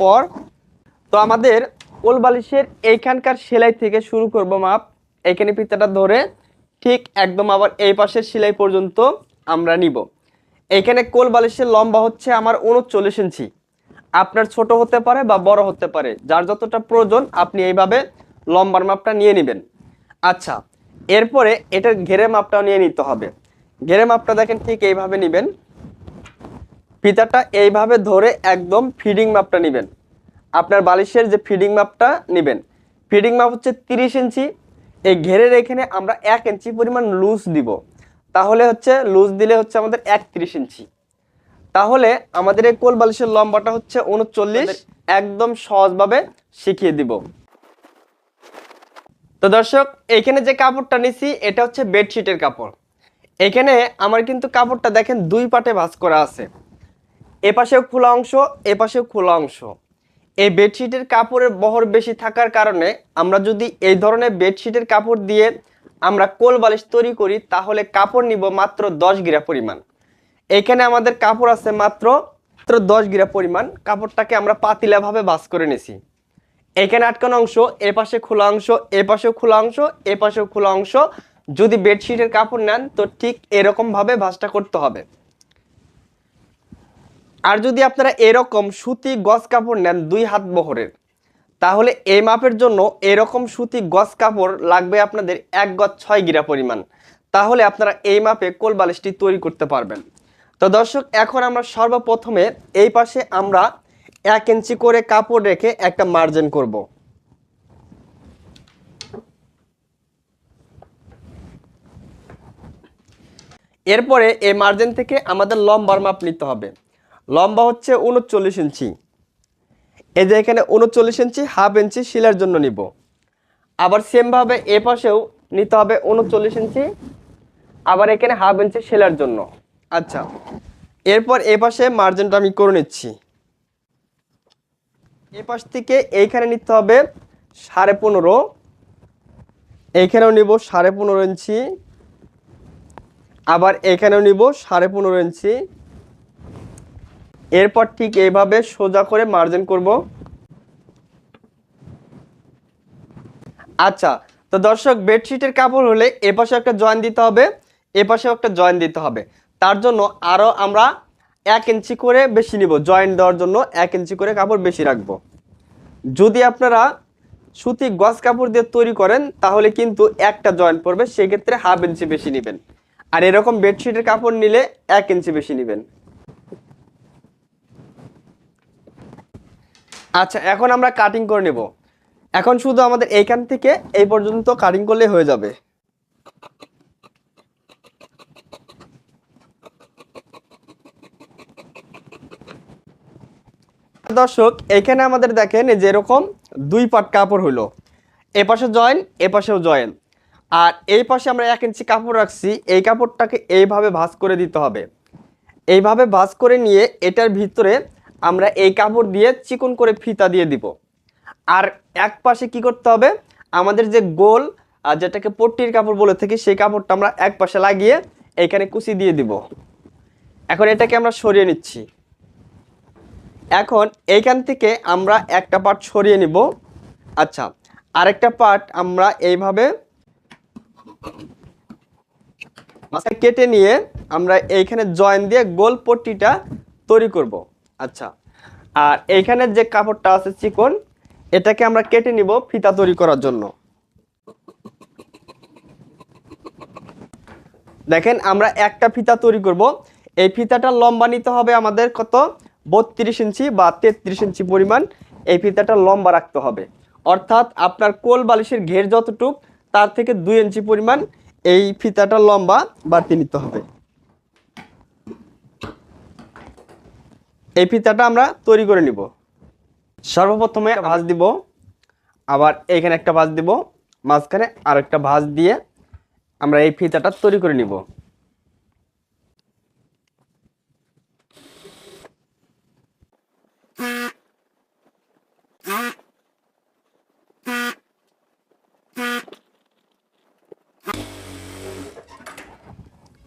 পর, তো আমাদের কোল বালিশের এইখানকার সেলাই থেকে শুরু করব মাপ। এখানে ফিতাটা ধরে ঠিক একদম আবার এই পাশের সেলাই পর্যন্ত আমরা নিব। এখানে কোল বালিশের লম্বা হচ্ছে আমার উনচল্লিশ ইঞ্চি। আপনার ছোট হতে পারে বা বড় হতে পারে, যার যতটা প্রয়োজন আপনি এইভাবে লম্বার মাপটা নিয়ে নেবেন। আচ্ছা এরপরে এটার ঘেরে মাপটাও নিয়ে নিতে হবে। ঘেরে মাপটা দেখেন ঠিক এইভাবে নেবেন। ফিতাটা এইভাবে ধরে একদম ফিডিং মাপটা নেবেন। আপনার বালিশের যে ফিডিং মাপটা নেবেন। ফিডিং মাপ হচ্ছে তিরিশ ইঞ্চি। এই ঘেরের এখানে আমরা এক ইঞ্চি পরিমাণ লুজ দিব। তাহলে হচ্ছে লুজ দিলে হচ্ছে আমাদের এক একত্রিশ ইঞ্চি। তাহলে আমাদের এই কোল বালিশের লম্বাটা হচ্ছে উনচল্লিশ। একদম সহজভাবে শিখিয়ে দিব। তো দর্শক, এখানে যে কাপড়টা নিছি, এটা হচ্ছে বেডশিটের কাপড়। এখানে আমার কিন্তু কাপড়টা দেখেন দুই পাটে ভাঁজ করা আছে। এপাশেও খোলা অংশ, এপাশেও খোলা অংশ। এই বেডশিটের কাপড়ের বহর বেশি থাকার কারণে আমরা যদি এই ধরনের বেডশিটের কাপড় দিয়ে আমরা কোল বালিশ তৈরি করি, তাহলে কাপড় নিব মাত্র দশ গিরা পরিমাণ। এখানে আমাদের কাপড় আছে মাত্র মাত্র দশ গিরা পরিমাণ। কাপড়টাকে আমরা পাতিলাভাবে ভাঁজ করে নিছি। এখানে আটকানো অংশ এ পাশে খোলা অংশ এ পাশেও খোলা অংশ এ পাশেও খোলা অংশ। যদি বেডশিটের কাপড় নেন, তো ঠিক এরকম ভাবে ভাঁজটা করতে হবে। আর যদি আপনারা এরকম সুতি গজ কাপড় নেন দুই হাত বহরের, তাহলে এই মাপের জন্য এরকম সুতি গজ কাপড় লাগবে আপনাদের এক গজ ছয় গিরা পরিমাণ। তাহলে আপনারা এই মাপে কোল বালিশটি তৈরি করতে পারবেন। তো দর্শক, এখন আমরা সর্বপ্রথমে এই পাশে আমরা এক ইঞ্চি করে কাপড় রেখে একটা মার্জিন করব। এরপরে এই মার্জিন থেকে আমাদের লম্বার মাপ নিতে হবে। লম্বা হচ্ছে উনচল্লিশ ইঞ্চি। এই যে এখানে উনচল্লিশ ইঞ্চি, হাফ ইঞ্চি শিলার জন্য নিব। আবার সেমভাবে এ পাশেও নিতে হবে উনচল্লিশ ইঞ্চি, আবার এখানে হাফ ইঞ্চি শিলার জন্য। আচ্ছা এরপর এ পাশে মার্জিনটা আমি করে নিচ্ছি। এ পাশ থেকে এইখানে নিতে হবে সাড়ে পনেরো, এইখানেও নিব সাড়ে পনেরো ইঞ্চি, আবার এখানেও নিব সাড়ে পনেরো ইঞ্চি এরপর ঠিক এইভাবে সোজা করে মার্জিন করব। আচ্ছা তো দর্শক বেডশিটের কাপড় হলে এ পাশে একটা জয়েন দিতে হবে, এ পাশেও একটা জয়েন দিতে হবে। তার জন্য আরও আমরা এক ইঞ্চি করে বেশি নিব জয়েন দেওয়ার জন্য এক ইঞ্চি করে কাপড় বেশি রাখব। যদি আপনারা সুতি গজ কাপড় দিয়ে তৈরি করেন, তাহলে কিন্তু একটা জয়েন্ট পড়বে, সেক্ষেত্রে হাফ ইঞ্চি বেশি নেবেন। আর এরকম বেডশিটের কাপড় নিলে এক ইঞ্চি বেশি নেবেন। আচ্ছা এখন আমরা কাটিং করে নেব। এখন শুধু আমাদের এইখান থেকে এই পর্যন্ত কাটিং করলে হয়ে যাবে। দর্শক, এখানে আমাদের দেখেন এই যে এরকম দুই পাট কাপড় হলো এ পাশে জয়েন এ পাশেও জয়েন আর এই পাশে আমরা এক ইঞ্চি কাপড় রাখছি, এই কাপড়টাকে এইভাবে ভাঁজ করে দিতে হবে। এইভাবে ভাঁজ করে নিয়ে এটার ভিতরে আমরা এই কাপড় দিয়ে চিকন করে ফিতা দিয়ে দিব। আর এক পাশে কি করতে হবে? আমাদের যে গোল যেটাকে পট্টির কাপড় বলে থাকি, সেই কাপড়টা আমরা এক পাশে লাগিয়ে এইখানে কুচি দিয়ে দিব। এখন এটাকে আমরা সরিয়ে নিচ্ছি। এখন এইখান থেকে আমরা একটা পার্ট সরিয়ে নিব। আচ্ছা আরেকটা পার্ট আমরা এইভাবে মাথায় কেটে নিয়ে আমরা এইখানে জয়েন দিয়ে গোল পট্টিটা তৈরি করব। আচ্ছা আর এইখানে যে কাপড়টা আছে চিকন, এটাকে আমরা কেটে নিব ফিতা তৈরি করার জন্য। দেখেন, আমরা একটা ফিতা তৈরি করব। এই ফিতাটা লম্বা নিতে হবে আমাদের কত? বত্রিশ ইঞ্চি বা তেত্রিশ ইঞ্চি পরিমাণ এই ফিতাটা লম্বা রাখতে হবে। অর্থাৎ আপনার কোল বালিশের ঘের যতটুক, তার থেকে দুই ইঞ্চি পরিমাণ এই ফিতাটা লম্বা বাড়তি নিতে হবে। এই ফিতাটা আমরা তৈরি করে নিব। সর্বপ্রথমে ভাঁজ দিব আবার এইখানে একটা ভাঁজ দিব মাঝখানে আর একটা ভাঁজ দিয়ে আমরা এই ফিতাটা তৈরি করে নিব।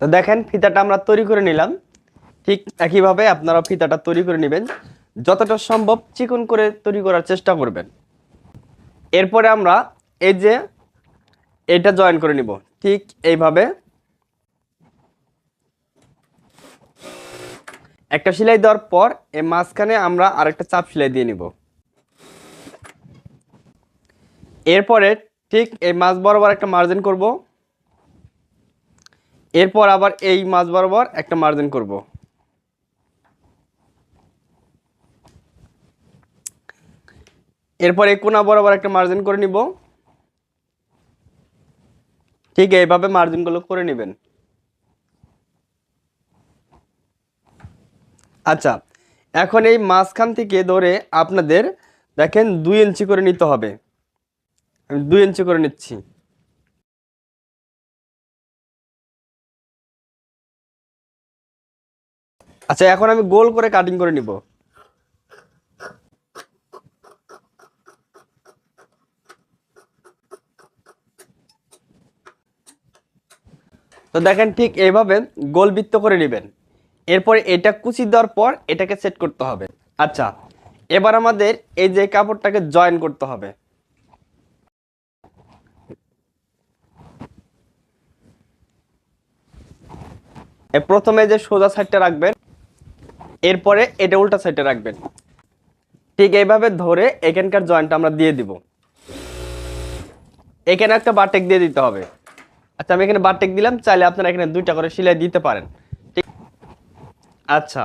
তো দেখেন ফিতাটা আমরা তৈরি করে নিলাম। ঠিক একইভাবে আপনারা ফিতাটা তৈরি করে নেবেন। যতটা সম্ভব চিকন করে তৈরি করার চেষ্টা করবেন। এরপরে আমরা এই যে এটা জয়েন করে নিব। ঠিক এইভাবে। একটা সেলাই দেওয়ার পর এই মাঝখানে আমরা আরেকটা চাপ সেলাই দিয়ে নিব। এরপরে ঠিক এই মাছ বরাবর একটা মার্জিন করব। এরপর আবার এই মাছ বরাবর একটা মার্জিন করব। এরপর এই কোনা বরাবর একটা মার্জিন করে নিব। ঠিক এইভাবে মার্জিনগুলো করে নেবেন। আচ্ছা এখন এই মাঝখান থেকে ধরে আপনাদের দেখেন দুই ইঞ্চি করে নিতে হবে। আমি দুই ইঞ্চি করে নিচ্ছি। আচ্ছা এখন আমি গোল করে কাটিং করে নিব। তো দেখেন ঠিক এইভাবে গোল বৃত্ত করে নেবেন। এরপরে এটা কুচি দেওয়ার পর এটাকে সেট করতে হবে। আচ্ছা এবার আমাদের এই যে কাপড়টাকে জয়েন করতে হবে। প্রথমে যে সোজা সাইডটা রাখবেন, এরপরে এটা উল্টা সাইডে রাখবেন। ঠিক এইভাবে ধরে এখানকার জয়েন্টটা আমরা দিয়ে দিব। এখানে একটা বাটেক দিয়ে দিতে হবে। আচ্ছা আমি এখানে বাটেক দিলাম, চাইলে আপনারা এখানে দুইটা করে সেলাই দিতে পারেন। ঠিক আচ্ছা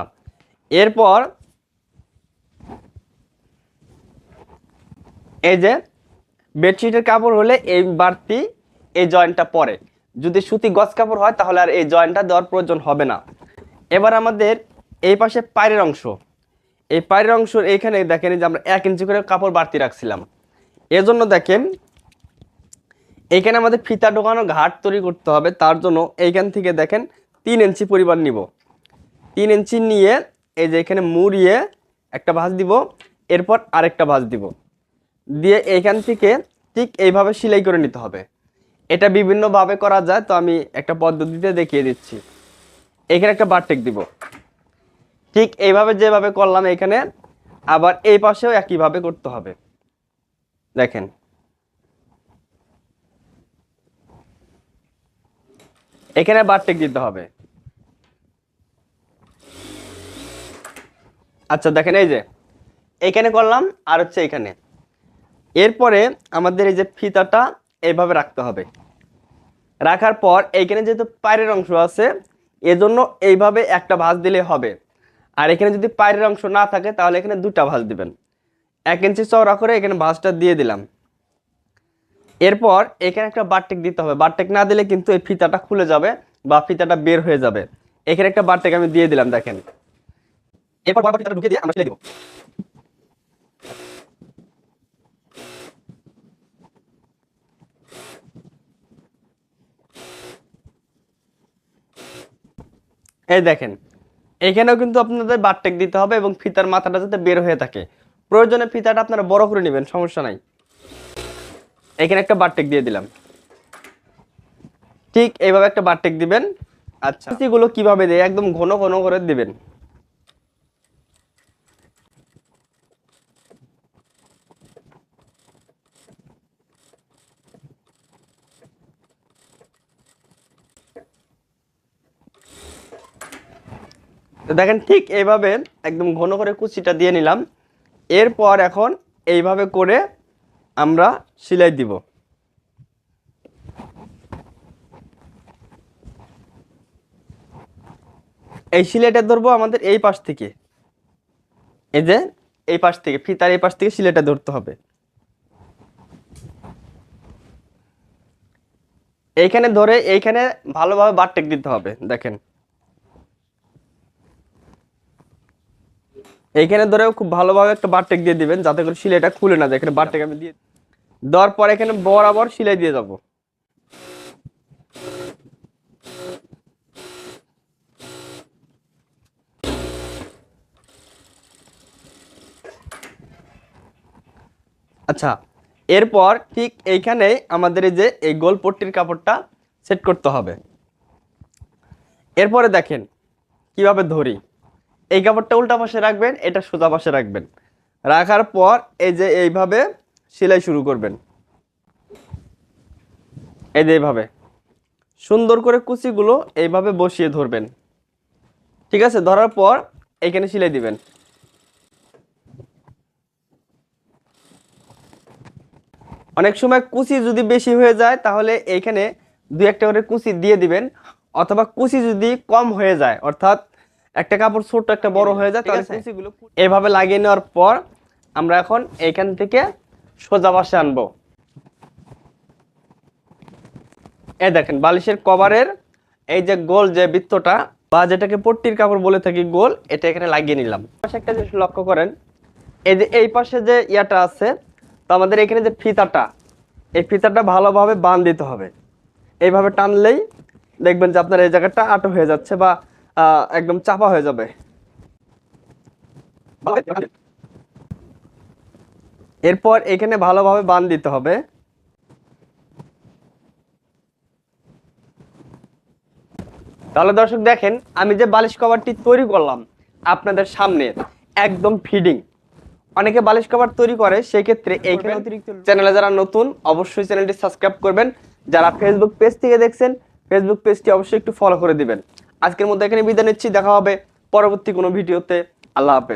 এরপর এই যে বেডশিটের কাপড় হলে এই বাড়তি এই জয়েন্টটা পরে। যদি সুতি গজ কাপড় হয়, তাহলে আর এই জয়েন্টটা দেওয়ার প্রয়োজন হবে না। এবার আমাদের এই পাশে পায়ের অংশ। এই পায়ের অংশ এইখানে দেখেন যে আমরা এক ইঞ্চি করে কাপড় বাড়তি রাখছিলাম। এজন্য দেখেন এখানে আমাদের ফিতা ঢোকানো ঘাট তৈরি করতে হবে, তার জন্য এইখান থেকে দেখেন তিন ইঞ্চি পরিমাণ নিব। তিন ইঞ্চি নিয়ে এই যে এখানে মুড়িয়ে একটা ভাঁজ দিব, এরপর আরেকটা ভাঁজ দিব। দিয়ে এইখান থেকে ঠিক এইভাবে সেলাই করে নিতে হবে। এটা বিভিন্নভাবে করা যায়, তো আমি একটা পদ্ধতিতে দেখিয়ে দিচ্ছি। এখানে একটা বারটেক দিব। ঠিক এইভাবে যেভাবে করলাম এখানে, আবার এই পাশেও একইভাবে করতে হবে। দেখেন। এখানে বারটেক দিতে হবে। আচ্ছা দেখেন এই যে, এখানে করলাম আর হচ্ছে এখানে। এরপরে আমাদের এই যে ফিতাটা এইভাবে রাখতে হবে। রাখার পর এইখানে যেহেতু পায়ের অংশ আছে, এজন্য এইভাবে একটা ভাঁজ দিলে হবে। আর এখানে যদি পায়ের অংশ না থাকে, তাহলে এখানে দুটা ভাঁজ দিবেন। এক ইঞ্চি চওড়া করে এখানে ভাঁজটা দিয়ে দিলাম। এরপর এখানে একটা বারটেক দিতে হবে। বারটেক না দিলে কিন্তু এই ফিতাটা খুলে যাবে বা ফিতাটা বের হয়ে যাবে। এখানে একটা বারটেক আমি দিয়ে দিলাম, দেখেন। এরপর ঢুকিয়ে দিয়ে আমরা এই দেখেন, এখানেও কিন্তু আপনাদের বারটেক দিতে হবে এবং ফিতার মাথাটা যাতে বের হয়ে থাকে। প্রয়োজনে ফিতাটা আপনারা বড় করে নেবেন, সমস্যা নাই। এখানে একটা বারটেক দিয়ে দিলাম। ঠিক এইভাবে একটা বারটেক দিবেন। আচ্ছা। এগুলো কীভাবে দেয়? একদম ঘন ঘন করে দিবেন। তো দেখেন ঠিক এইভাবে একদম ঘন করে কুচিটা দিয়ে নিলাম। এরপর এখন এইভাবে করে আমরা সেলাই দিব। এই সিলাইটা ধরবো আমাদের এই পাশ থেকে। এই যে এই পাশ থেকে, ফিতার এই পাশ থেকে সিলাইটা ধরতে হবে। এইখানে ধরে এইখানে ভালোভাবে বারটেক দিতে হবে, দেখেন। এইখানে ধরেও খুব ভালোভাবে একটা বারটেক দিয়ে দিবেন, যাতে করে সিলাইটা খুলে না যায়। এখানে বারটেক আমি দিয়ে দেওয়ার পর এখানে বরাবর সিলাই দিয়ে যাব। আচ্ছা এরপর ঠিক এইখানে আমাদের এই যে এই গোল পট্টির কাপড়টা সেট করতে হবে। এরপরে দেখেন, কীভাবে ধরি। এই কাপড়টা উল্টা পাশে রাখবেন, এটা সোজা পাশে রাখবেন। রাখার পর এই যে এইভাবে সেলাই শুরু করবেন। এই যে এইভাবে। সুন্দর করে কুচিগুলো এইভাবে বসিয়ে ধরবেন। ঠিক আছে? ধরার পর এইখানে সেলাই দিবেন। অনেক সময় কুচি যদি বেশি হয়ে যায়, তাহলে এইখানে দু একটা করে কুচি দিয়ে দিবেন, অথবা কুচি যদি কম হয়ে যায়, অর্থাৎ একটা কাপড় ছোট একটা বড় হয়ে যায় তাহলে কুচিগুলো এভাবে লাগিয়ে নেওয়ার পর আমরা এখন এইখান থেকে সোজা পাশে আনব। এই দেখেন বালিশের কভারের এই যে গোল যে বৃত্তটা বা যেটাকে পট্টির কাপড় বলে থাকি গোল এটা এখানে লাগিয়ে নিলাম। পাশে একটা জিনিস লক্ষ্য করেন এই যে এই পাশে যে ইয়াটা আছে তো আমাদের এখানে যে ফিতাটা এই ফিতাটা ভালোভাবে বান দিতে হবে। এইভাবে টানলেই দেখবেন যে আপনার এই জায়গাটা আটো হয়ে যাচ্ছে বা একদম চাপা হয়ে যাবে। এরপর এখানে ভালোভাবে বান দিতে হবে। তাহলে দর্শক দেখেন আমি যে বালিশ কভারটি তৈরি করলাম আপনাদের সামনে একদম ফিডিং। অনেকে বালিশ কভার তৈরি করে সেই ক্ষেত্রে এইখানে অতিরিক্ত চ্যানেলে যারা নতুন অবশ্যই চ্যানেলটি সাবস্ক্রাইব করবেন। যারা ফেসবুক পেজ থেকে দেখছেন ফেসবুক পেজটি অবশ্যই একটু ফলো করে দিবেন। আজকের মধ্যে এখানে বিদায় নিচ্ছি দেখা হবে পরবর্তী কোনো ভিডিওতে। আল্লাহ হাফেজ।